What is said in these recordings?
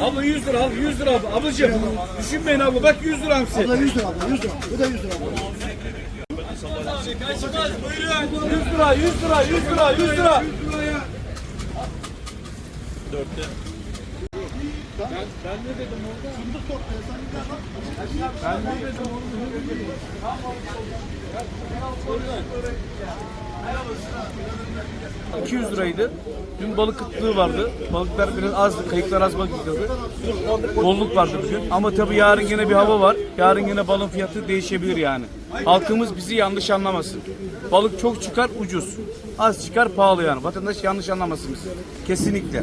Abla 100 lira al 100 lira abla. Ablacığım düşünmeyin abla bak 100 lira hamsi. Abla 100 lira abla 100 lira. Bu da 100 lira abla. 100 lira 100 lira 100 lira 100 lira. Ben 200 liraydı. Dün balık kıtlığı vardı. Balıklar biraz azdı. Kayıklar az balık yıkıldı. Bolluk vardı bugün. Ama tabii yarın yine bir hava var. Yarın yine balın fiyatı değişebilir yani. Halkımız bizi yanlış anlamasın. Balık çok çıkar ucuz. Az çıkar pahalı yani. Vatandaş yanlış anlamasın bizi. Kesinlikle.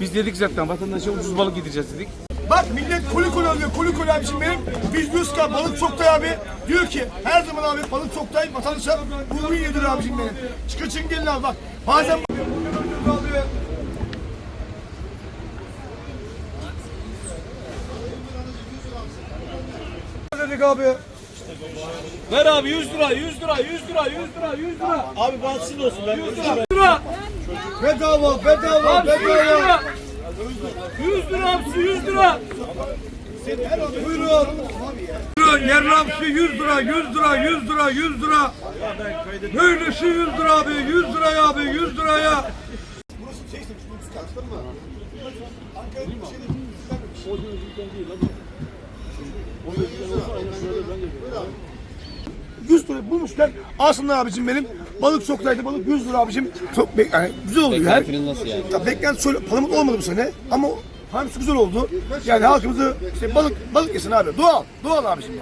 Biz dedik zaten vatandaşa ucuz balık gideceğiz dedik. Bak millet kuli kuli alıyor. Kuli kuli abi şimdi benim. Biz diyoruz ki balık çoktay abi. Diyor ki her zaman abi balık çoktay. Vatandaşa bulgur yedir abi şimdi benim. Çıkın çıkın gelin abi bak. Bazen dedik abi. Ver abi 100 lira 100 lira 100 lira 100 lira 100 lira. Abi bahtsız olsun ben 100 lira. 100 lira. Bedava bedava Hamsi 100 bedava. Lira. 100 lira hamsi 100 lira. Buyurun. Yer hamsi 100 lira, 100 lira, 100 lira, 100 lira. Böylesi 100 lira abi, 100 liraya abi, 100 liraya. Burası şey işte şu lüks karşılar mı? Ankara'da bir şey Yüz lira bulmuşlar. Aslında abicim benim balık çoktaydı. Balık 100 lira abicim. Çok bek yani güzel oluyor. Beklentinin nasıl yani? Ya beklenti şöyle palamut olmadı bu sene ama hamsi güzel oldu. Yani halkımızı işte balık balık yesin abi. Doğal. Doğal abicim.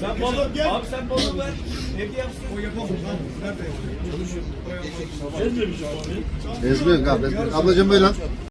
Sen balık Abi sen balık ver. Hediye yapsın. O yapalım. Ezber abi. Ezber. Ablacığım böyle lan.